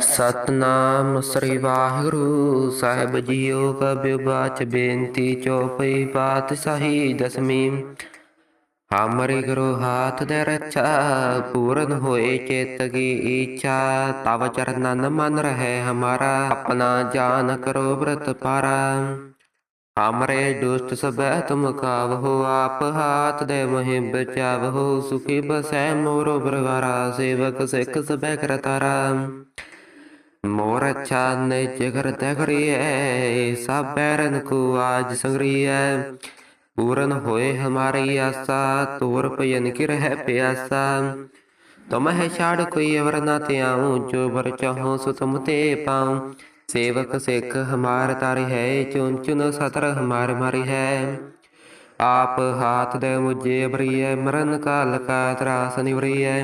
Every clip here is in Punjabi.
ਸਤਨਾਮ ਸ੍ਰੀ ਵਾਹਿਗੁਰੂ ਸਾਹਿਬ ਜੀਓ ਕਬਿ ਬਾਚ ਬੇਨਤੀ ਚੋਪਈ ਬਾਤ ਸਹੀ ਦਸਮੀ ਹਮਰੇ ਗੁਰੂ ਹਾਥ ਦੇ ਰਚਾ ਪੂਰਨ ਹੋਏ ਚੇਤ ਕੀ ਇੱਛਾ ਤਵ ਚਰਨਨ ਮਨ ਰਹੇ ਹਮਾਰਾ ਆਪਣਾ ਜਾਨ ਕਰੋ ਬ੍ਰਤ ਪਾਰਾ ਹਮਰੇ ਦੁਸ਼ਟ ਸਭ ਤੁਮ ਹੋ ਆਪ ਹਾਥ ਦੇ ਮਹਿ ਹੋ ਸੁਖੀ ਬਸੈ ਮੋਰੋ ਬਰਵਾਰਾ ਸੇਵਕ ਸਿੱਖ ਸਭੈ ਕਰਤਾਰਾ ਮੋਰ ਜਿਗਰ ਤੇ ਘਰੀਏ ਸਭ ਬੈਰਨ ਕੋ ਆਜ ਸੰਗਰੀਏ ਪੂਰਨ ਹੋਏ ਹਮਾਰੀ ਆਸਾ ਤੋਰ ਪਯਨ ਕੀ ਰਹਿ ਪਿਆਸਾ ਤਮ ਹੈ ਛਾੜ ਕੋਈ ਅਵਰ ਨਾ ਤੇ ਆਉ ਜੋ ਵਰ ਚਾਹੋ ਸੁ ਤੁਮ ਤੇ ਪਾਉ ਸੇਵਕ ਸਿੱਖ ਹਮਾਰ ਤਾਰ ਹੈ ਚੁਨ ਚੁਨ ਸਤਰ ਹਮਾਰ ਮਾਰੀ ਹੈ ਆਪ ਹਾਥ ਦੇ ਮੁਝੇ ਬਰੀਏ ਮਰਨ ਕਾਲ ਕਾ ਤਰਾਸ ਨਿਵਰੀਏ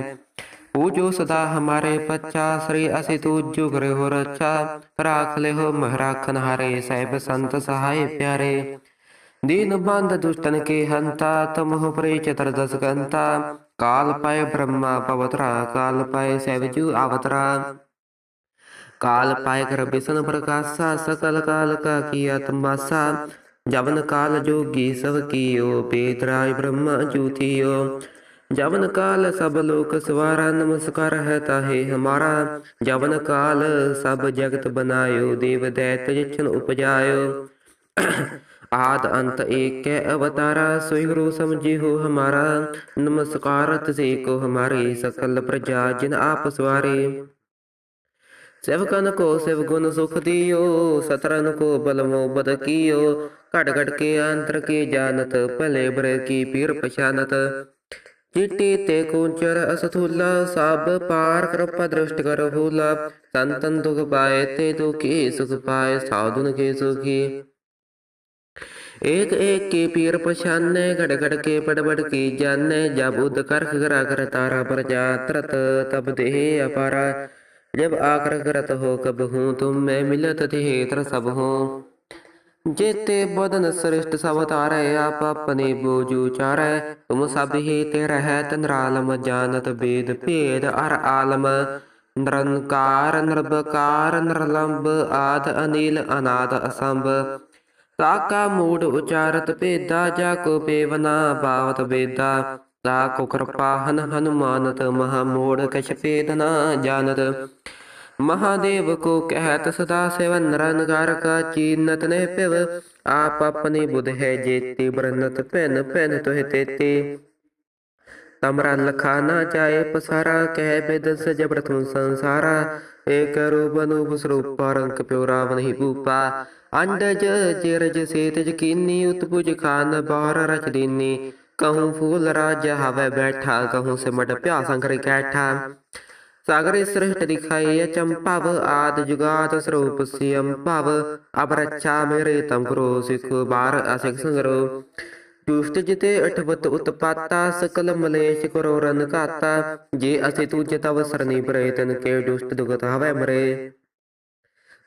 ਉਹ ਜੋ ਸਦਾ ਹਮਾਰੇ ਪਛਾ ਸ੍ਰੀ ਅਸੀ ਤੂ ਜੁਗ ਰਹੋ ਰਛਾ ਰਾਖ ਲਿਓ ਮਹਰਾਖਨ ਹਾਰੇ ਸਹਿਬ ਸੰਤ ਸਹਾਏ ਪਿਆਰੇ ਦੀਨ ਬੰਦ ਦੁਸ਼ਟਨ ਕੇ ਹੰਤਾ ਤਮਹੁ ਪ੍ਰੇ ਚਤਰ ਦਸ ਕੰਤਾ ਕਾਲ ਪਾਇ ਬ੍ਰਹਮਾ ਪਵਤਰਾ ਕਾਲ ਪਾਇ ਸਹਿਬ ਜੂ ਆਵਤਰਾ ਕਾਲ ਪਾਇ ਕਰ ਬਿਸਨ ਪ੍ਰਕਾਸ਼ਾ ਸਕਲ ਕਾਲ ਕਾ ਕੀ ਆਤਮਾਸਾ ਜਵਨ ਕਾਲ ਜੋਗੀ ਸਭ ਕੀਓ ਪੇਤਰਾਇ ਬ੍ਰਹਮਾ ਜੂਤੀਓ ਜਵਨ ਕਾਲ ਸਭ ਲੋਕ ਸਵਾਰਾ ਨਮਸਕਾਰ ਹੈ ਤਾਹੇ ਹਮਾਰਾ ਜਵਨ ਕਾਲ ਸਭ ਜਗਤ ਬਨਾਇਓ ਦੇਵ ਦੈਤ ਜਿਛਨ ਉਪਜਾਇਓ ਆਦ ਅੰਤ ਏਕੈ ਅਵਤਾਰਾ ਸੋਈ ਗੁਰੂ ਸਮਝਿਓ ਹਮਾਰਾ ਨਮਸਕਾਰਤ ਸੇ ਕੋ ਹਮਾਰੇ ਸਕਲ ਪ੍ਰਜਾ ਜਿਨ ਆਪ ਸਵਾਰੇ ਸੇਵਕਨ ਕੋ ਸਿਵ ਗੁਣ ਸੁਖ ਦਿਓ ਸਤਰਨ ਕੋ ਬਲਮੋ ਬਦ ਕੀਓ ਘਟ ਘਟ ਕੇ ਅੰਤਰ ਕੇ ਜਾਣਤ ਭਲੇ ਬਰ ਕੀ ਪੀਰ ਪਛਾਨਤ इति ते कुंचर असथुला सब पार कृपा दृष्ट कर भूला संतन दुख पाए ते दुखी सुख पाए साधुन के सुखी एक एक के पीर पछाने घट घट के पड़बड़ की जाने जब उद कर तारा पर जात्रत तब देह अपारा जब आकर करत हो कब हूँ तुम मैं मिलत देह सब हूँ जेते बदन श्रेष्ठ सब तारे आप अपने बोजू चारे तुम सब ही ते रह तनरालम जानत वेद भेद अर आलम निरंकार निर्बकार निरलंब आद अनिल अनाद असंभ ताका मूड उचारत भेदा जा को पेवना पावत वेदा ताको कृपा हन हनुमानत महामूढ़ कछ पेदना जानत महादेव को कहत सदा सेवन निरंकार का चीनत ने पिव आप अपनी बुध है जेती ब्रनत पेन पेन तुह तेते तमरा लखा ना जाए पसारा कह बेदन से जब प्रथम संसारा एक रूप अनूप स्वरूप रंक प्यो राव नहीं भूपा अंडज चिरज सेत जकीनी उतपुज खान बार रच दीनी कहूँ फूल राज हवे बैठा कहूँ सिमट प्यासा कर कैठा ਸਾਗਰੇ ਸ੍ਰਿਸ਼ਟ ਦਿਖਾਏ ਚੰਪਵ ਆਦ ਜੁਗਾਤ ਸਰੂਪ ਸਿਯੰ ਭਵ ਅਪਰਛਾ ਮੇਰੇ ਤਮ ਕਰੋ ਸਿਖ ਬਾਰ ਅਸਿਖ ਸੰਗਰੋ ਦੁਸ਼ਟ ਜਿਤੇ ਅਠਵਤ ਉਤਪਾਤਾ ਸਕਲ ਮਲੇਸ਼ ਕਰੋ ਰਨ ਘਾਤਾ ਜੇ ਅਸੀਂ ਤੁਝ ਤਵ ਸਰਨੀ ਪਰੇ ਤਨ ਕੇ ਦੁਸ਼ਟ ਦੁਗਤ ਹਵੇ ਮਰੇ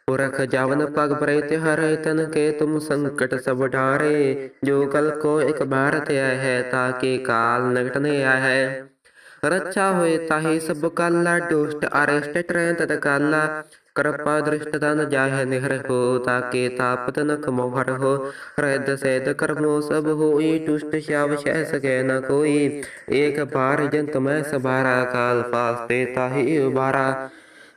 ਪੁਰਖ ਜਾਵਨ ਪਗ ਪਰੇ ਤੇ ਹਰੇ ਤਨ ਕੇ ਤੁਮ ਸੰਕਟ ਸਭ ਢਾਰੇ ਜੋ ਕਲ ਕੋ ਇੱਕ ਬਾਰ ਤੇ ਆਇਆ ਹੈ ਤਾਂ ਕਿ ਕਾਲ ਨਗਟਨੇ ਆਇਆ ਹੈ ਰੱਛਾ ਹੋਏ ਤਾਹੀ ਸਭ ਕਲਾ ਦੁਸ਼ਟ ਅਰਸ਼ਟ ਟ੍ਰੈਂ ਤਦ ਕਲਾ ਕਰਪਾ ਦ੍ਰਿਸ਼ਟ ਤਨ ਜਾਹੇ ਨਿਹਰ ਹੋ ਤਾ ਕੇ ਤਾਪਤ ਨ ਕਮੋ ਭਰ ਹੋ ਰੈਦ ਸੇਦ ਕਰਮੋ ਸਭ ਹੋਈ ਦੁਸ਼ਟ ਸ਼ਾਵ ਸਹਿ ਸਕੇ ਨ ਕੋਈ ਏਕ ਬਾਰ ਜੰਤ ਮੈਂ ਸਬਾਰਾ ਕਾਲ ਫਾਸ ਫਾਸਤੇ ਤਾਹੀ ਬਾਰਾ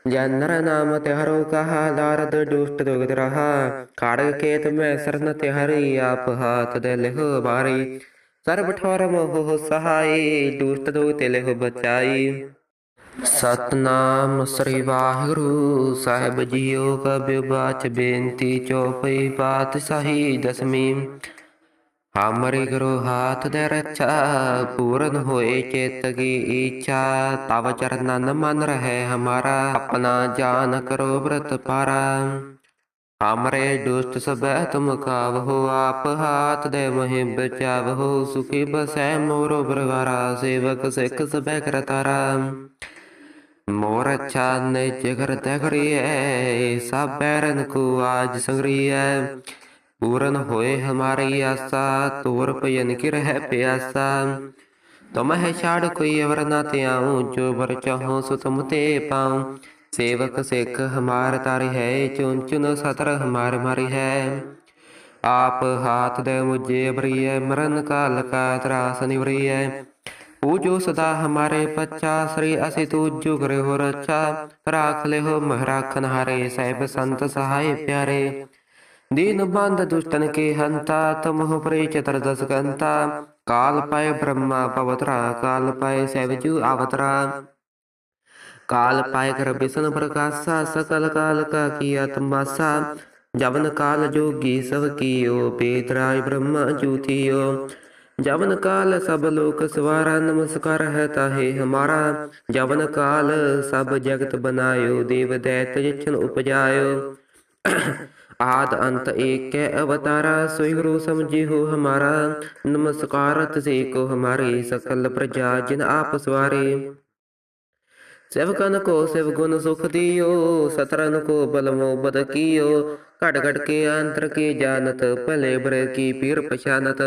ਜਨਰ ਨਾਮ ਤੇ ਹਰੋ ਕਹਾ ਦਾਰਦ ਦੁਸ਼ਟ ਦੁਗਦ ਰਹਾ ਕਾੜ ਕੇ ਤੇ ਮੈਂ ਸਰਨ ਤੇ ਹਰੀ ਆਪ ਹਾਥ ਦੇ ਲਹਿ ਬਾਰੀ ਸਰਬ ਠੌਰ ਮੋਹ ਸਹਾਈ ਦੂਰਤ ਦੋ ਤੇਲੇ ਹੋ ਬਚਾਈ ਸਤਨਾਮ ਸ੍ਰੀ ਵਾਹਿਗੁਰੂ ਸਾਹਿਬ ਜੀਓ ਕਬਿ ਬਾਚ ਬੇਨਤੀ ਚੋਪਈ ਬਾਤ ਸਹੀ ਦਸਮੀ ਹਮਰੇ ਗੁਰੂ ਹਾਥ ਦੇ ਰੱਛਾ ਪੂਰਨ ਹੋਏ ਚੇਤ ਕੀ ਇੱਛਾ ਤਵ ਚਰਨਨ ਮਨ ਰਹੇ ਹਮਾਰਾ ਆਪਣਾ ਜਾਨ ਕਰੋ ਬ੍ਰਤ ਪਾਰਾ हमरे दुष्ट सब तुम कावहो आप हाथ दे मोहि बचावहो सुखी बसै मोरो बरगारा सेवक सिख सब करतारा मोर अच्छा ने जिगर तगरिए सब बैरन को आज संग्रिए पूरन होए हमारी आशा तोर पयन की रह प्यासा तुम है छाड़ कोई अवर ना त्याऊं जो बर चाहो सो तुम ते पाऊं सेवक सिख हमार तारि है चुन चुन सतर हमार मारि है आप हाथ दे मुझे बरिय मरण काल का त्रास निवरिय पूजो सदा हमारे पच्चा श्री असि तूजो करे हो रक्षा राख ले हो महराखन हारे साहिब संत सहाय प्यारे दीन बंद दुष्टन के हंता तमोह परे चतर दस गंता काल पाए ब्रह्मा पवतरा काल पाए सैवजू अवतरा काल पाए कर बिसन प्रकाशा सकल काल का की तमाशा जवन काल जोगी सब कीयो पेतराय ब्रह्मा जूथियो जवन काल सब लोक सवारा नमस्कार है ताहे हमारा जवन काल सब जगत बनायो देव दैत्य जिछन उपजायो आद अंत एक है अवतार सोई गुरु समझे हो हमारा नमस्कारत से को हमारी सकल प्रजा जिन आप स्वारे को शिव गुण सुख दियो सतरन को बलमो बद कियो घट घट के अंतर की जानत भले भर की पीर पहचानत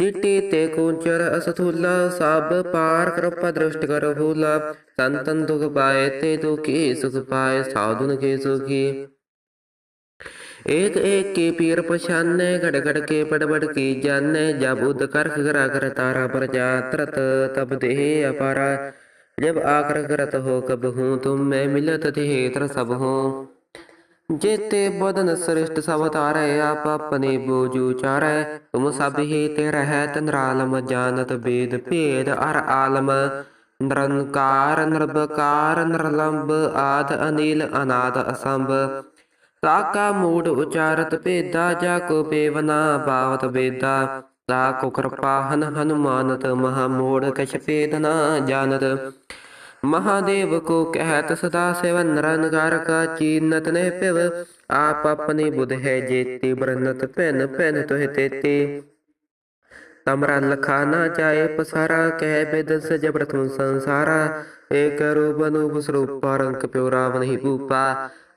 चिट्टी ते कुंचर असथूला साब पार कृपा दृष्ट कर भूला संतन दुख पाए ते दुखी सुख पाए साधुन के सुखी एक एक के पीर पहचाने घट घट के पड़बड़ की जाने जाबुद कर खरा कर तारा पर जात्रत तब देह अपारा जब आकर करत हो कब हूँ तुम मैं मिलत थिहेतर सब हो जेते बदन सृष्ट सब तारे आप अपने बोजू चारे तुम सब ही तेरे है तनरालम जानत वेद भेद अर आलम निरंकार ਨਿਰਭਕਾਰ ਨਿਰਲੰਬ आद अनिल अनाद असंभ ताका मूड उचारत भेदा जाको ਕੋ बावत वेदा ਤਾ ਕੁਕਰਪਾਹਨ ਹਨੂਮਾਨਤ ਮਹਾ ਮੋੜ ਕਛ ਭੇਦ ਨਾ ਜਾਣਤ ਮਹਾਦੇਵ ਕੋ ਕਹਿਤ ਸਦਾ ਸੇਵਨ ਰਨਗਾਰ ਕਾ ਚੀਨਤ ਨੇ ਪਿਵ ਆਪ ਆਪਣੀ ਬੁਧ ਹੈ ਜੇਤੀ ਬ੍ਰਨਤ ਪੈਨ ਪੈਨ ਤੋਹਿ ਤੇਤੀ ਤਮਰਾ ਲਖਾ ਨਾ ਜਾਏ ਪਸਾਰਾ ਕਹਿ ਬਿਦ ਸਜ ਪ੍ਰਥਮ ਸੰਸਾਰਾ ਏਕ ਰੂਪ ਅਨੂਪ ਸਰੂਪ ਰੰਗ ਪਿਉ ਰਾਵ ਨਹੀਂ ਭੂਪਾ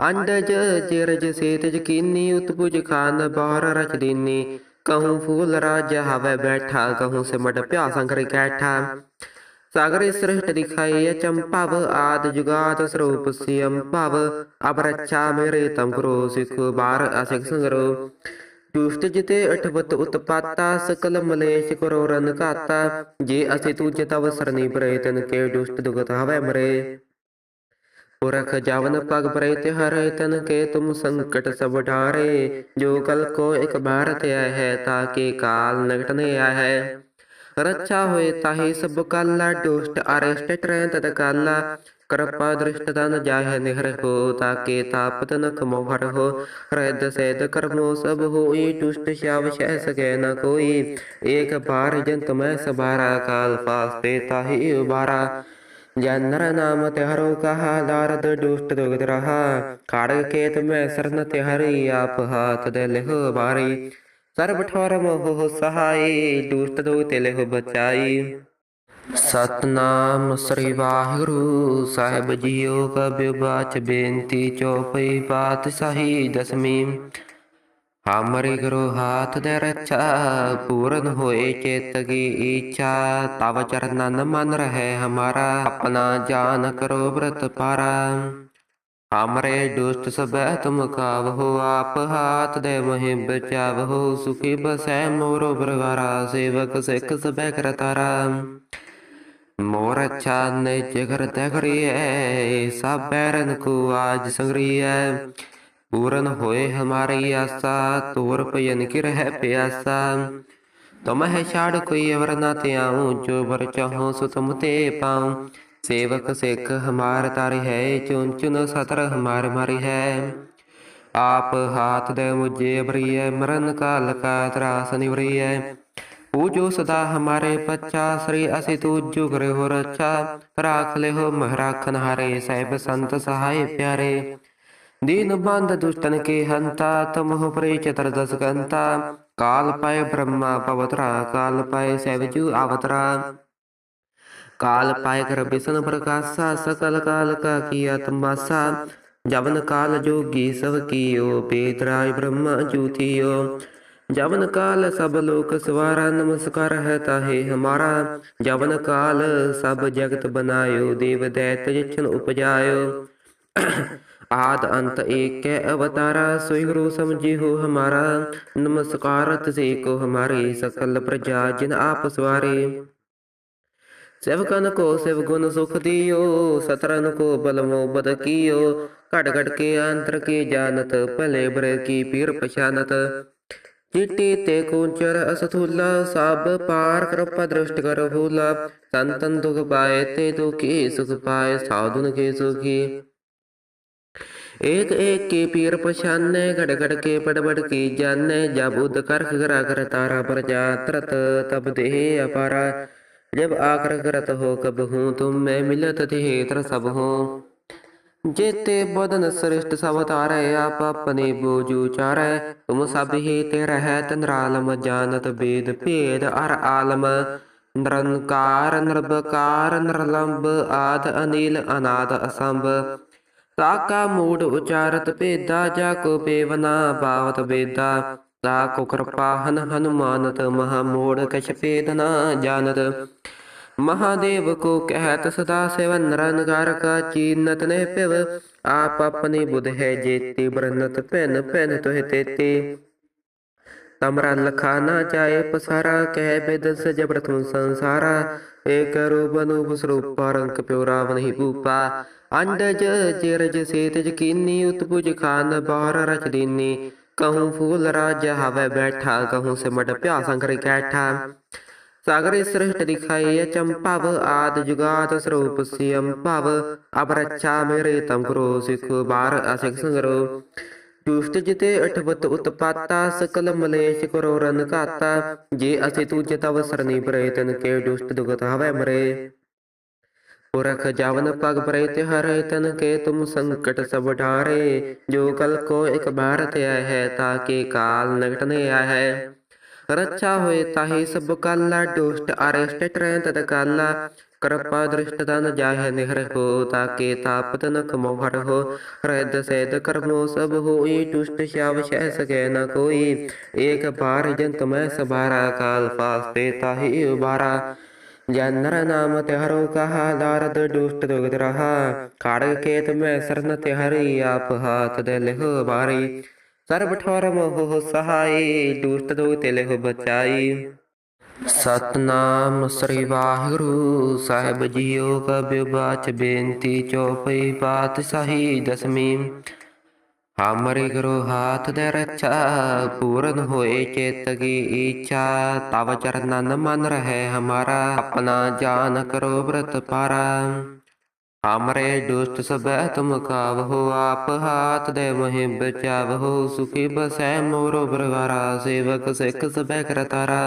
ਅੰਡਜ ਚਿਰਜ ਸੇਤਜ ਕੀਨੀ ਉਤਪੁਜ ਖਾਨ ਬਾਹਰ ਰਚ ਦੀਨੀ कहूँ फूल राज हवे बैठा कहूँ से मट प्या संकर कैठा सागर श्रेष्ठ दिखाई चंपाव आद जुगात स्वरूप सियम पाव अब रक्षा मेरे तम करो सिख बार असिख संगरो ਦੁਸ਼ਟ ਜਿਤੇ ਅਠਵਤ ਉਤਪਾਤਾ ਸਕਲ ਮਲੇਸ਼ ਕਰੋ ਰਨ ਕਾਤਾ ਜੇ ਅਸੀਂ ਤੂੰ ਤਵ ਸਰਨੀ ਬਰੇ ਤਨ ਕੇ ਦੁਸ਼ਟ ਦੁਗਤ ਹਵੇ ਮਰੇ पुरख जावन पग प्रैत हर तन के तुम संकट सब ढारे जो कल को एक बार त्या है ताके काल नगटने आ है ਰੱਛਾ ਹੋਏ ਤਾਹੀ ਸਭ ਕਾਲਾ ਦੁਸ਼ਟ ਅਰਸ਼ਟ ਟ੍ਰੈਂ ਤਤ ਕਾਲਾ ਕਿਰਪਾ ਦ੍ਰਿਸ਼ਟ ਤਨ ਜਾਹੇ ਨਿਹਰ ਹੋ ਤਾਕੇ ਤਾਪਤ ਨਖ ਮੋਹਰ ਹੋ ਰਹਿਦ ਸੈਦ ਕਰਮੋ ਸਭ ਹੋਈ ਦੁਸ਼ਟ ਸ਼ਾਵ ਸਹਿ ਸਕੇ ਨ ਕੋਈ ਏਕ ਬਾਰ ਜੰਤ ਮੈਂ ਸਬਾਰਾ ਕਾਲ ਪਾਸ ਤੇ ਤਾਹੀ ਉਬਾਰਾ ਜੈ ਨਰ ਨਾਮ ਹਰੋ ਕਹਾ ਦਾਰਦ ਦੁਸ਼ਟ ਦੁਗਤ ਰਹਾ ਕਾੜ ਕੇ ਤੁਮੈ ਸਰਨ ਤੇ ਤਿਹਰੀ ਆਪ ਹਾਥ ਦੇ ਲਿਹ ਬਾਰੀ ਸਰਬ ਠੋਰ ਮੋਹ ਸਹਾਈ ਦੁਸ਼ਟ ਦੁਗ ਤੇ ਲਿਹ ਬਚਾਈ ਸਤਨਾਮ ਸ੍ਰੀ ਵਾਹਿਗੁਰੂ ਸਾਹਿਬ ਜੀਓ ਕਬਿ ਬਾਚ ਬੇਨਤੀ ਚੋਪਈ ਪਾਤ ਸਹੀ ਦਸਮੀ ਹਮਰੀ ਗੁਰੂ ਹਾਥ ਦੇ ਰਛਾ ਪੂਰਨ ਹੋਏ ਚਿਤ ਕੀ ਇੱਛਾ ਤਵ ਚਰਨਨ ਮਨ ਰਹੇ ਹਮਾਰਾ ਆਪਣਾ ਜਾਨ ਕਰੋ ਬ੍ਰਤ ਪਰ ਹਮਰੇ ਦੁਸ਼ਟ ਸਭੈ ਤੁਮ ਹੋ ਆਪ ਹਾਥ ਦੇ ਮਹਿ ਹੋ ਸੁਖੀ ਬਸੈ ਮੋਰੋ ਪਰਵਾਰਾ ਸੇਵਕ ਸਿੱਖ ਸਭੈ ਕਰਤਾਰਾ ਮੋਰ ਚਾਨੇ ਨੇ ਜਿਗਰ ਤਗਰੀਏ ਸਭ ਬੈਰਨ ਕੋ ਆਜ ਸੰਗਰੀਏ ਪੂਰਨ ਹੋਏ ਹਮਾਰੀ ਆਸਾ ਤੋਰ ਭਜਨ ਕੀ ਰਹਿ ਪਿਆਸਾ ਤਮਹਿ ਛਾੜ ਕੋਈ ਅਵਰ ਨਾ ਧਿਆਉ ਜੋ ਵਰ ਚਾਹੋ ਸੋ ਤੁਮ ਤੇ ਪਾਉ ਸੇਵਕ ਸਿੱਖ ਹਮਾਰ ਤਾਰਿ ਹੈ ਚੁਨ ਚੁਨ ਸਤਰ ਹਮਾਰ ਮਾਰੀ ਹੈ ਆਪ ਹਾਥ ਦੇ ਮੁਝੇ ਬਰੀਐ ਮਰਨ ਕਾਲ ਕਾ ਤਰਾਸ ਨਿਵਰੀਐ ਪੂਜੋ ਸਦਾ ਹਮਾਰੇ ਪੱਚਾ ਸ੍ਰੀ ਅਸੀ ਤੂਜੋ ਕਰੇ ਹੋ ਰੱਛਾ ਰਾਖ ਲੈ ਹੋ ਮਹਰਾਖਨ ਹਾਰੇ ਸਹਿਬ ਸੰਤ ਸਹਾਇ ਪਿਆਰੇ दीन बांध दुष्टन के हंता तमोह परे चतर दस गंता काल पाय ब्रह्मा पवतरा काल पाय सैवजु आवतरा काल पाय कर बिसन प्रकाशा सकल काल का किया तमाशा जवन काल जोगी सब कियो बेतराय ब्रह्मा जूथियो ਜਵਨ ਕਾਲ ਸਭ ਲੋਕ ਸਵਾਰਾ ਨਮਸਕਾਰ ਹੈ ਤਾਹੇ ਹਮਾਰਾ ਜਵਨ ਕਾਲ ਸਭ ਜਗਤ ਬਨਾਇਓ ਦੇਵ ਦੈਤ ਜਿਛਨ ਉਪਜਾਇਓ ਆਦ ਅੰਤ ਏਕ ਹੈ ਅਵਤਾਰਾ ਸੋਈ ਗੁਰੂ ਸਮਝੀ ਹੋ ਹਮਾਰਾ ਨਮਸਕਾਰਤ ਸੇ ਕੋ ਹਮਾਰੇ ਸਕਲ ਪ੍ਰਜਾ ਜਿਨ ਆਪ ਸਵਾਰੇ ਸੇਵਕਨ ਕੋ ਸਿਵ ਗੁਣ ਸੁਖ ਦਿਓ ਸਤਰਨ ਕੋ ਬਲਮੋ ਬਦ ਕੀਓ ਘਟ ਘਟ ਕੇ ਅੰਤਰ ਕੀ ਜਾਣਤ ਭਲੇ ਬਰੇ ਕੀ ਪੀਰ ਪਛਾਨਤ ਚਿੱਟੀ ਤੇ ਕੁੰਚਰ ਅਸਥੂਲਾ ਸਭ ਪਾਰ ਕਿਰਪਾ ਦ੍ਰਿਸ਼ਟ ਕਰ ਭੂਲਾ ਸੰਤਨ ਦੁਖ ਪਾਏ ਤੇ ਦੁਖੀ ਸੁਖ ਪਾਏ ਸਾਧੁਨ ਕੇ ਸੁਖੀ एक एक के पीर पछाने घड़ घड़ के बड़बड़ के जाने जब उद कर घरा कर तारा पर जात्रत तब देह अपारा जब आकर करत हो कब हूँ तुम मैं मिलत देह सब हूँ जेते बदन सृष्टि सब तारे आप अपने बोजू चारे तुम सब ही तेरा है आलम जानत वेद भेद अर आलम ਨਿਰੰਕਾਰ ਨਿਰਭਕਾਰ ਨਿਰਲੰਬ ਆਦ अनिल अनाद असंभ ਤਾਕਾ ਮੂੜ ਉਚਾਰਤ ਭੇਦਾ ਜਾ ਕੋ ਬੇਵਨਾ ਬਾਵਤ ਬੇਦਾ ਤਾ ਕੋ ਕਿਰਪਾ ਹਨ ਹਨੂਮਾਨਤ ਮਹਾ ਮੂੜ ਕਛ ਭੇਦਨਾ ਜਾਣਤ ਮਹਾਦੇਵ ਕੋ ਕਹਿਤ ਸਦਾ ਸੇਵਨ ਰਨਗਾਰ ਕਾ ਚੀਨਤ ਨੇ ਪਿਵ ਆਪ ਆਪਣੀ ਬੁਧ ਹੈ ਜੇਤੀ ਬ੍ਰਨਤ ਪੈਨ ਪੈਨ ਤੋਹਿ ਤੇਤੀ ਤਮਰਾ ਲਖਾ ਨਾ ਚਾਏ ਪਸਾਰਾ ਕਹਿ ਬੇਦ ਸਜਬਰਤ ਸੰਸਾਰਾ ਏਕ ਰੂਪ ਅਨੂਪ ਸਰੂਪ ਰੰਗ ਪਿਉ ਰਾਵ ਨਹੀਂ ਭੂਪਾ ਅੰਡਜ ਚਿਰਜ ਸੇਤ ਜਕੀਨੀ ਉਤਪੁਜ ਖਾਨ ਬਾਹਰ ਰਚ ਦੇਨੀ ਕਹੂੰ ਫੂਲ ਰਾਜ ਹਵੇ ਬੈਠਾ ਕਹੂੰ ਸਿਮਟ ਪਿਆ ਸੰਗਰ ਕੈਠਾ ਸਾਗਰੇ ਸ੍ਰਿਸ਼ਟ ਦਿਖਾਈ ਅਚੰਭਵ ਆਦ ਜੁਗਾਤ ਸਰੂਪ ਸਿਯੰ ਭਵ ਅਬਰਛਾ ਮੇਰੇ ਤਮ ਕਰੋ ਸਿਖ ਬਾਰ ਅਸਿਖ ਸੰਗਰੋ ਦੁਸ਼ਟ ਜਿਤੇ ਅਠਵਤ ਉਤਪਾਤਾ ਸਕਲ ਮਲੇਸ਼ ਕਰੋ ਰਨ ਘਾਤਾ ਜੇ ਅਸੀਂ ਤੂੰ ਤਵ ਸਰਨੀ ਪ੍ਰੇਤਨ ਕੇ ਦੁਸ਼ਟ ਦੁਗਤ ਹਵੇ ਮਰੇ पुरख जावन पग प्रयुत हर तन के तुम संकट सब ढारे जो कल को एक बार त्या है ताके काल नगटने आ है ਰੱਛਾ ਹੋਏ ਤਾਹੀ ਸਭ ਕਾਲਾ ਦੁਸ਼ਟ ਅਰਸ਼ਟ ਟ੍ਰੈਂਤ ਤਕਾਲਾ ਕਿਰਪਾ ਦ੍ਰਿਸ਼ਟ ਤਨ ਜਾਹੇ ਨਿਹਰ ਹੋ ਤਾਕੇ ਤਾਪਤ ਨ ਕਮੋਹਰ ਹੋ ਰੈਦ ਸੈਦ ਕਰਮੋ ਸਭ ਹੋਈ ਟੁਸ਼ਟ ਸ਼ਾਵ ਸ਼ਹਿ ਸਕੇ ਨ ਕੋਈ ਏਕ ਬਾਰ ਜੰਤ ਮੈਂ ਸਬਾਰਾ ਕਾਲ ਪਾਸ ਤੇ ਤਾਹੀ ਉਬਾਰਾ ਜਨਰ ਨਾਮ ਤੇ ਹਰੋ ਕਹਾ ਦਾਰਦ ਦੁਸ਼ਟ ਦੁਗਤ ਰਹਾ ਕਾੜ ਕੇਤ ਮੈਂ ਸਰਨ ਤਿਹਰੀ ਆਪ ਹਾਥ ਦੇ ਲਿਹੁ ਬਾਰੀ ਸਰਬ ਠੋਰ ਮੋਹ ਸਹਾਈ ਦੁਸ਼ਟ ਤੇ ਲਿਹੁ ਬਚਾਈ ਸਤਨਾਮ ਸ੍ਰੀ ਵਾਹਿਗੁਰੂ ਸਾਹਿਬ ਜੀਓ ਕਬਿ ਬਾਚ ਬੇਨਤੀ ਚੋਪਈ ਬਾਤ ਪਾਤਸ਼ਾਹੀ ਦਸਮੀ ਹਮਰੇ ਗੁਰੂ ਹਾਥ ਦੇ ਰਚਾ ਪੂਰਨ ਹੋਏ ਚੇਤ ਕੀ ਇੱਛਾ ਤਵ ਚਰਨਨ ਮਨ ਰਹੇ ਹਮਾਰਾ ਆਪਣਾ ਜਾਨ ਕਰੋ ਬ੍ਰਤ ਪਾਰਾ ਹਮਰੇ ਦੁਸਤ ਸਭੈ ਤੁਮ ਹੋ ਆਪ ਹਾਥ ਦੇ ਮਹਿ ਹੋ ਸੁਖੀ ਬਸੈ ਮੋਰੋ ਬਰਵਾਰਾ ਸੇਵਕ ਸਿੱਖ ਸਭੈ ਕਰਤਾਰਾ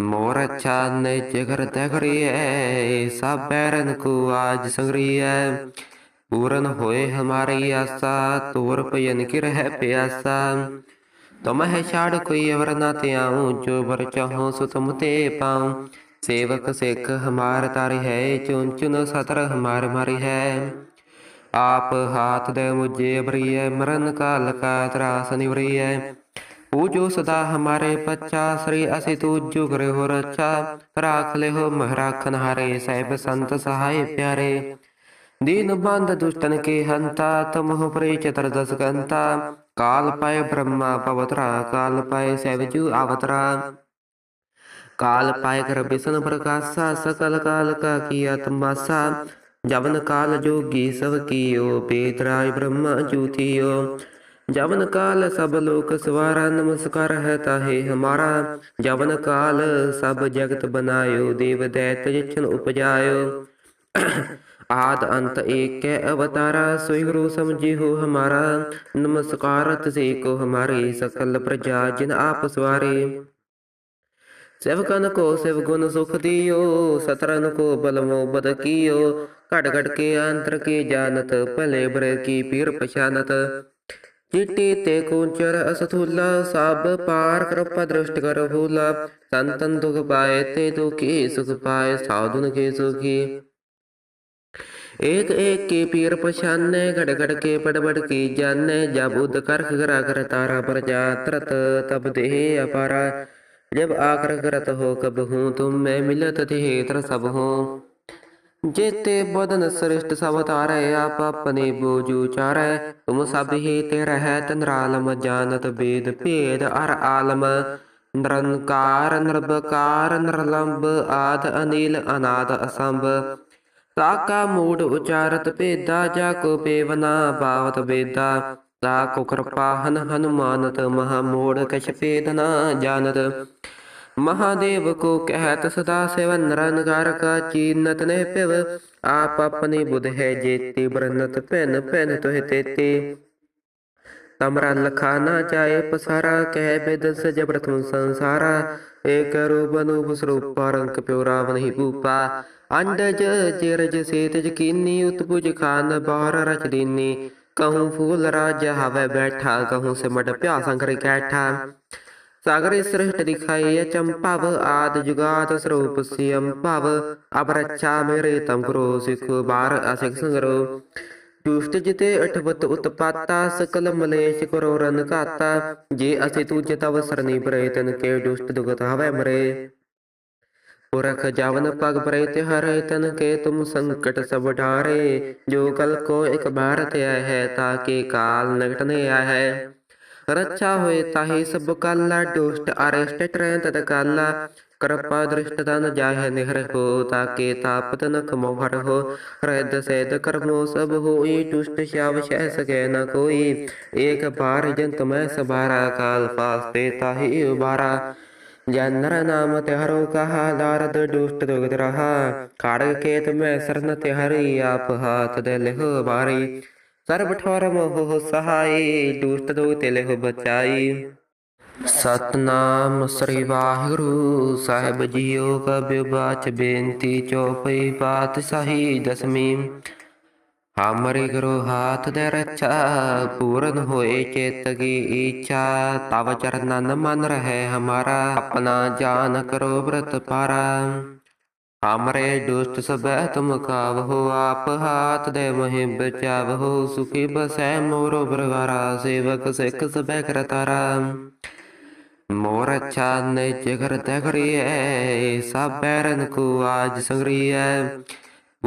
ਮੋਰ ਚਾਨੇ ਨੇ ਤੇ ਤਗਰੀਏ ਸਭ ਬੈਰਨ ਕੋ ਆਜ ਸੰਗਰੀਏ पूरन होए हमारी आशा तोर पयन की रह प्यासा तुम है छाड़ कोई अवर ना ते आऊं जो बर चाहो सो तुम ते पाऊं सेवक सिख हमार तार है चुन चुन सतर हमार मारी है आप हाथ दे मुझे है मरण काल का त्रास निवरी निवरिए पूजो सदा हमारे बच्चा श्री असि जुग करे हो रक्षा राख ले हो महराखन हारे साहिब संत सहाय प्यारे काल पाए ब्रह्मा ತಮೋಹ काल पाए ಕಾಲ್ಪಾಯ ಬ್ರಹ್ಮ काल पाए कर ಅವತರ प्रकाश ಕರ ಬಿಸನ ಪ್ರಕಾಶ ಸಕಲ ಕಾಲಕ ಕಿಯ ತಮಾಸ काल ಕಾಲ सब कीयो ಪೇತ್ರಾಯ ಬ್ರಹ್ಮ ಜ್ಯೋತಿಯೋ ਜਵਨ ਕਾਲ ਸਭ ਲੋਕ ਸਵਾਰਾ ਨਮਸਕਾਰ ਹੈ ਤਾਹੇ ਹਮਾਰਾ ਜਵਨ ਕਾਲ ਸਭ ਜਗਤ ਬਨਾਇਓ ਦੇਵ ਦੈਤ ਜਿਚਨ ਉਪਜਾਇਓ ਆਦ ਅੰਤ ਏਕ ਹੈ ਅਵਤਾਰਾ ਸੋਈ ਗੁਰੂ ਸਮਝਿਓ ਹਮਾਰਾ ਨਮਸਕਾਰ ਤਸੇ ਕੋ ਹਮਾਰੇ ਸਕਲ ਪ੍ਰਜਾ ਜਿਨ ਆਪ ਸਵਾਰੇ ਸੇਵਕਨ ਕੋ ਸਿਵ ਗੁਣ ਸੁਖ ਦਿਓ ਸਤਰਨ ਕੋ ਬਲਮੋ ਬਦ ਕੀਓ ਘਟ ਘਟ ਕੇ ਅੰਤਰ ਕੇ ਜਾਣਤ ਭਲੇ ਬਰ ਕੀ ਪੀਰ ਪਛਾਨਤ ਚਿੱਟੀ ਤੇ ਕੁੰਚਰ ਅਸਥੂਲਾ ਸਭ ਪਾਰ ਕਿਰਪਾ ਦ੍ਰਿਸ਼ਟ ਕਰ ਭੂਲਾ ਸੰਤਨ ਦੁਖ ਪਾਏ ਤੇ ਦੁਖੀ ਸੁਖ ਪਾਏ ਸਾਧੁਨ ਕੇ ਸੁਖੀ एक एक की पीर पछाने घड़ घड़ के बड़बड़ की जाने जब उद कर घरा कर तारा पर जात्रत तब देह अपारा जब आकर करत हो कब हूँ तुम मैं मिलत देह सब हूँ जेते बदन सृष्ट सब तारे आप अपने बोजू चारे तुम सब ही तेरा है तनरालम जानत भेद भेद अर आलम ਨਿਰੰਕਾਰ ਨਿਰਭਕਾਰ ਨਿਰਲੰਬ ਆਦ ਅਨੀਲ ਅਨਾਦ ਅਸੰਭ ਤਾਕਾ ਮੂੜ ਉਚਾਰਤ ਭੇਦਾ ਜਾ ਕੋ ਬੇਵਨਾ ਬਾਵਤ ਬੇਦਾ ਤਾ ਕੋ ਕਿਰਪਾ ਹਨ ਹਨੁਮਾਨਤ ਮਹਾ ਮੂੜ ਕਛ ਭੇਦਨਾ ਜਾਣਤ ਮਹਾਦੇਵ ਕੋ ਕਹਿਤ ਸਦਾ ਸੇਵਨ ਰਨਗਾਰ ਕਾ ਚੀਨਤ ਨੇ ਪਿਵ ਆਪ ਆਪਣੀ ਬੁਧ ਹੈ ਜੇਤੀ ਬਰਨਤ ਪੈਨ ਪੈਨ ਤੋਹਿ ਤੇਤੀ ਤਮਰਾ ਲਖਾ ਨਾ ਚਾਏ ਪਸਾਰਾ ਕਹਿ ਬਿਦ ਸਜ ਪ੍ਰਥਮ ਸੰਸਾਰਾ ਏਕ ਰੂਪ ਅਨੂਪ ਸਰੂਪ ਰੰਗ ਪਿਉ ਰਾਵਨ ਹੀ ਭੂਪਾ ਅੰਡਜ ਚਿਰਜ ਸੇਤ ਜਕੀਨੀ ਉਤਪੁਜ ਖਾਨ ਬਾਹਰ ਰਚ ਦੇਨੀ ਕਹੂੰ ਫੂਲ ਰਾਜ ਹਵੇ ਬੈਠਾ ਕਹੂੰ ਸਿਮਟ ਭਿਆ ਸੰਗਰ ਕੈਠਾ ਸਾਗਰੇ ਸ੍ਰਿਸ਼ਟ ਦਿਖਾਈ ਅਚੰਭਵ ਆਦ ਜੁਗਾਤ ਸਰੂਪ ਸਿਯੰ ਭਵ ਅਪਰਛਾ ਮੇਰੇ ਤਮ ਕਰੋ ਸਿਖ ਬਾਰ ਅਸਿਖ ਸੰਗਰੋ ਦੁਸ਼ਟ ਜਿਤੇ ਅਠਵਤ ਉਤਪਾਤਾ ਸਕਲ ਮਲੇਸ਼ ਕਰੋ ਰਨ ਘਾਤਾ ਜੇ ਅਸੀਂ ਤੁਝ ਤਵ ਸਰਨੀ ਬਰੇ ਤਨ ਕੇ ਦੁਸ਼ਟ ਦੁਗਤ ਹਵੇ ਮਰੇ पुरख जावन पग प्रैत हर तन के तुम संकट सब ढारे जो कल को एक बार त्याय है ताकि काल नगट ने आया है ਰੱਛਾ ਹੋਏ ਤਾਹੀ ਸਭ ਕਾਲਾ ਦੁਸ਼ਟ ਅਰਸ਼ਟ ਟ੍ਰੈਂ ਤਦ ਕਾਲਾ ਕਿਰਪਾ ਦ੍ਰਿਸ਼ਟ ਤਨ ਜਾਹੇ ਨਿਹਰ ਹੋ ਤਾਕੇ ਤਾਪਤ ਨ ਕਮੋਹਰ ਹੋ ਰਹਿਦ ਸੈਦ ਕਰਮੋ ਸਭ ਹੋਈ ਦੁਸ਼ਟ ਸ਼ਾਵ ਸਹਿ ਸਕੇ ਨ ਕੋਈ ਏਕ ਬਾਰ ਜੰਤ ਮੈਂ ਸਬਾਰਾ ਕਾਲ ਪਾਸਤੇ ਤਾਹੀ ਉਬਾਰਾ ਜਨਰ ਨਾਮ ਤਿਹਰੋ ਕਹਾ ਦਾਰਦ ਦੁਸ਼ਟ ਦੁਗਤ ਰਹਾ ਕਾੜ ਕੇ ਤੁਮ ਸਰਨ ਤਿਹਰੀ ਆਪ ਹਾਥ ਦੇ ਲਿਹੁ ਬਾਰੀ ਸਰਬ ਠੋਰ ਮੋਹ ਸਹਾਈ ਦੁਸ਼ਟ ਤੇ ਲਿਹੁ ਬਚਾਈ ਸਤਨਾਮ ਸ੍ਰੀ ਵਾਹਿਗੁਰੂ ਸਾਹਿਬ ਜੀਓ ਕਬਿ ਬਾਚ ਬੇਨਤੀ ਚੋਪਈ ਬਾਤ ਸਹੀ ਦਸਮੀ ਹਮਰੇ ਗੁਰੂ ਹਾਥ ਦੇ ਰਚਾ ਪੂਰਨ ਹੋਏ ਚੇਤ ਕੀ ਇੱਛਾ ਤਵ ਚਰਨਨ ਮਨ ਰਹੇ ਹਮਾਰਾ ਆਪਣਾ ਜਾਨ ਕਰੋ ਬ੍ਰਤ ਪਾਰਾ ਹਮਰੇ ਦੁਸ਼ਟ ਸਭ ਤੁਮ ਹੋ ਆਪ ਹਾਥ ਦੇ ਮਹਿ ਹੋ ਸੁਖੀ ਬਸੈ ਮੋਰੋ ਬਰਵਾਰਾ ਸੇਵਕ ਸਿੱਖ ਸਭ ਕਰਤਾਰਾ ਮੋਰ ਅੱਛਾ ਨੇ ਜਿਗਰ ਤਗਰੀਏ ਸਭ ਬੈਰਨ ਕੋ ਆਜ ਸੰਗਰੀਏ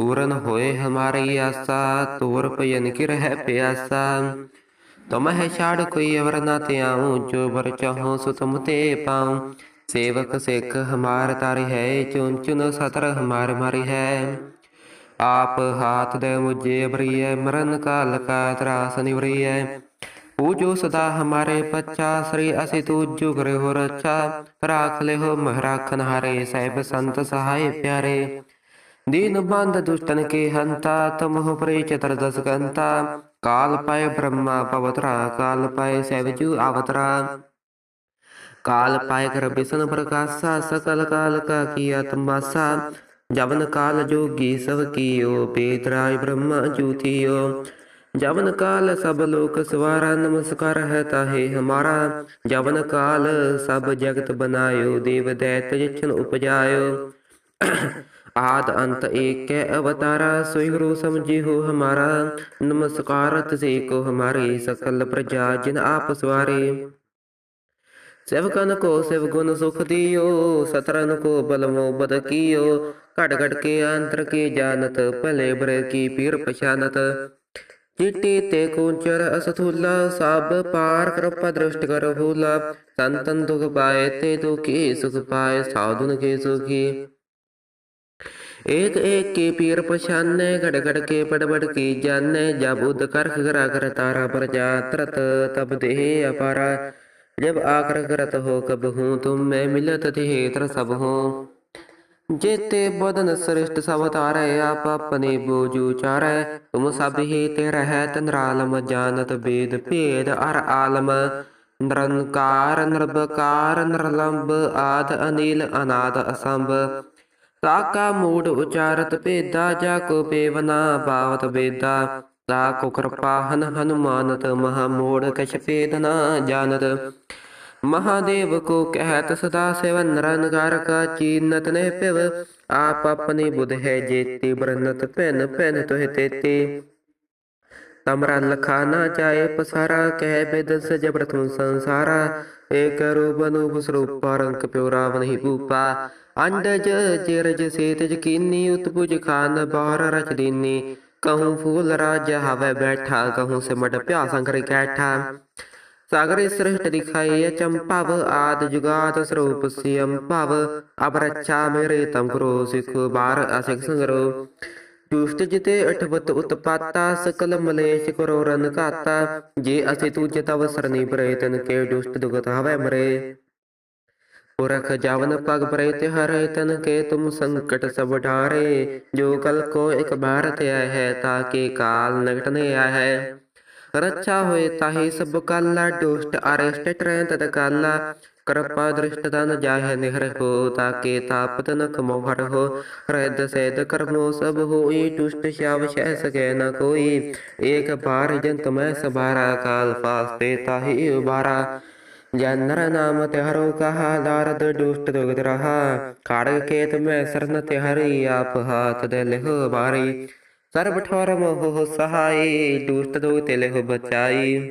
पूरन होए हमारी आशा तोर भजन की रह प्यासा तुमह छाड़ कोई अवर ना त्याऊं जो वर चाहो सो तुम ते पाऊं सेवक सिख हमार तारी है चुन चुन सतर हमार मारी है ਆਪ ਹਾਥ ਦੇ ਮੁਝੇ ਬਰੀਏ ਮਰਨ ਕਾਲ ਕਾ ਤਰਾਸ ਨਿਵਰੀਏ ਪੂਜੋ ਸਦਾ ਹਮਾਰੇ ਪੱਚਾ ਸ੍ਰੀ ਅਸੀਂ ਤੂਜੋ ਕਰੇ ਹੋ ਰੱਛਾ ਰਾਖ ਲੈ ਹੋ ਮਹਰਾਖਨ ਹਾਰੇ ਸਹਿਬ ਸੰਤ ਸਹਾਏ ਪਿਆਰੇ ದೀನು ಬಾಂಧ ದುಷ್ಟನಕ್ಕೆ ಹಂತ ತಮೋಹ ಪರಿಚತರ ದಸಗಂತ ಕಾಲ್ಪಾಯ ಬ್ರಹ್ಮ ಪವತ್ರ ಕಾಲ್ಪಾಯ ಸೈವಜು ಅವತರ ಕಾಲ್ಪಾಯ ಕರ ಬಿಸನ ಪ್ರಕಾಶ ಸಕಲ ಕಾಲಕ ಕಿಯ ತಂಬಾಸ ਜਵਨ ਕਾਲ ਜੋਗੀ ਸਭ ਕੀਓ ਪੇਤਰਾਇ ਬ੍ਰਹਮਾ ਜੂਥਿਓ ਜਵਨ ਕਾਲ ਸਭ ਲੋਕ ਸਵਾਰਾ ਨਮਸਕਾਰ ਹੈ ਤਾਹੇ ਹਮਾਰਾ ਜਵਨ ਕਾਲ ਸਭ ਜਗਤ ਬਨਾਇਓ ਦੇਵ ਦੈਤ ਜਿਛਨ ਉਪਜਾਇਓ आद अंत एक के अवतारा स्वीरो समझे हो हमारा नमस्कार तसे को हमारे सकल प्रजा जिन आप स्वारे ਸਿਵਕਨ ਕੋ ਸਿਵ ਗੁਣ ਸੁਖ ਦਿਓ ਸਤਰਨ ਕੋ ਬਲਮੋ ਬਦ ਕੀਓ ਘਟ ਘਟ ਕੇ ਅੰਤਰ ਕੀ ਜਾਣਤ ਭਲੇ ਬਰੇ ਕੀ ਪੀਰ ਪਛਾਨਤ ਚਿੱਟੀ ਤੇ ਕੁੰਚਰ ਅਸਥੂਲਾ ਸਭ ਪਾਰ ਕਿਰਪਾ ਦ੍ਰਿਸ਼ਟ ਕਰ ਹੂਲਾ ਸੰਤਨ ਦੁਖ ਪਾਏ ਤੇ ਦੁਖੀ ਸੁਖ ਪਾਏ ਸਾਧੁਨ ਕੇ ਸੁਖੀ एक एक के पीर पछान घड़ घड़ के बड़बड़ के जान जब उद करख करा कर तारा पर जा तब देह अपारा जब आकर करत हो कब हूँ तुम मैं मिलत देह तर सब हूँ जेते बदन सृष्ट सब तारे आप अपने बोजू चारे तुम सब ही तेरा है तनरालम जानत वेद भेद अर आलम ਨਿਰੰਕਾਰ ਨਿਰਭਕਾਰ ਨਿਰਲੰਬ ਆਦ अनिल अनाद असंभ ਰਾਗਾ ਮੂੜ ਉਚਾਰਤ ਭੇਦਾ ਜਾ ਕੋ ਬੇਵਨਾ ਬਾਵਤ ਬੇਦਾ ਤਾ ਕੋ ਕਿਰਪਾ ਹਨ ਹਨੂਮਾਨਤ ਮਹਾ ਮੋੜ ਕਛ ਭੇਦ ਨਾ ਜਾਣਤ ਮਹਾਦੇਵ ਕੋ ਕਹਿਤ ਸਦਾ ਸਿਵਨ ਰਨਗਾਰ ਕਾ ਚੀਨਤ ਨੇ ਪਿਵ ਆਪ ਆਪਣੀ ਬੁਧ ਹੈ ਜੇਤੀ ਬ੍ਰਨਤ ਪੈਨ ਪੈਨ ਤੋਹਿ ਤੇਤੀ ਤਮਰਾ ਲਖਾ ਨਾ ਜਾਏ ਪਸਾਰਾ ਕਹਿ ਬੇਦਸ ਜਬਰਤੁ ਸੰਸਾਰਾ ਏਕ ਰੂਪ ਨੂਪ ਸਰੂਪ ਰੰਗ ਪਿਉ ਰਾਵ ਨਹੀਂ ਭੂਪਾ ਅੰਡਜ ਚਿਰਜ ਸੇਤ ਜਕੀਨੀ ਉਤਪੁਜ ਖਾਨ ਬਾਹਰ ਰਚ ਦੀਨੀ ਕਹੂੰ ਫੂਲ ਰਾਜ ਹਵੇ ਬੈਠਾ ਕਹੂੰ ਸਿਮਟ ਭਿਆ ਸੰਗਰ ਕੈਠਾ ਸਾਗਰੇ ਸ੍ਰਿਸ਼ਟ ਦਿਖਾਈ ਅਚੰਭਵ ਆਦ ਜੁਗਾਤ ਸਰੂਪ ਸਿਯੰ ਭਵ ਅਬਰਛਾ ਮੇਰੇ ਤੰਗਰੋ ਸਿਖ ਬਾਰ ਅਸਿਖ ਸੰਗਰੋ ਦੁਸ਼ਟ ਜਿਤੇ ਅਠਵਤ ਉਤਪਾਤਾ ਸਕਲ ਮਲੇਸ਼ ਕਰੋ ਰਨ ਘਾਤਾ ਜੇ ਅਸੀਂ ਤੂੰ ਜਤਵ ਸਰਨੀ ਬਰੇ ਤਨ ਕੇ ਦੁਸ਼ਟ ਦੁਗਤ ਹਵੇ ਮਰੇ पुरख जावन पग प्रयुत हर तन के तुम संकट सब ढारे जो कल को एक बार त्याय है ताके काल नगटने आय है ਰੱਛਾ ਹੋਏ ਤਾਹੀ ਸਭ ਕਾਲਾ ਦੁਸ਼ਟ ਅਰਸ਼ਟ ਟ੍ਰੈਂ ਤਦ ਕਾਲਾ ਕਿਰਪਾ ਦ੍ਰਿਸ਼ਟ ਤਨ ਜਾਹੇ ਨਿਹਰ ਹੋ ਤਾਕੇ ਤਾਪਤ ਨਖ ਮੋਹਰ ਹੋ ਰਹਿਦ ਸੈਦ ਕਰਮੋ ਸਭ ਹੋਈ ਦੁਸ਼ਟ ਸ਼ਾਵ ਸ਼ੈ ਸਕੇ ਨ ਕੋਈ ਏਕ ਬਾਰ ਜੰਤ ਮੈਂ ਸਬਾਰਾ ਕਾਲ ਪਾਸਤੇ ਤਾਹੀ ਉਬਾਰਾ ਜਨਰ ਨਾਮ ਤਿਹਰੋ ਕਹਾ ਦਾਰਦ ਦੁਸ਼ਟ ਦੁਗਤ ਰਹਾ ਕਾਰਗ ਕੇਤ ਮੈਂ ਸਰਨ ਤਿਹਰੀ ਆਪ ਹਾਥ ਦੇ ਲਿਹੁ ਬਾਰੀ ਸਰਬ ਠੋਰ ਮੋਹ ਸਹਾਈ ਦੁਸ਼ਟ ਦੁਗਤ ਲਿਹ ਬਚਾਈ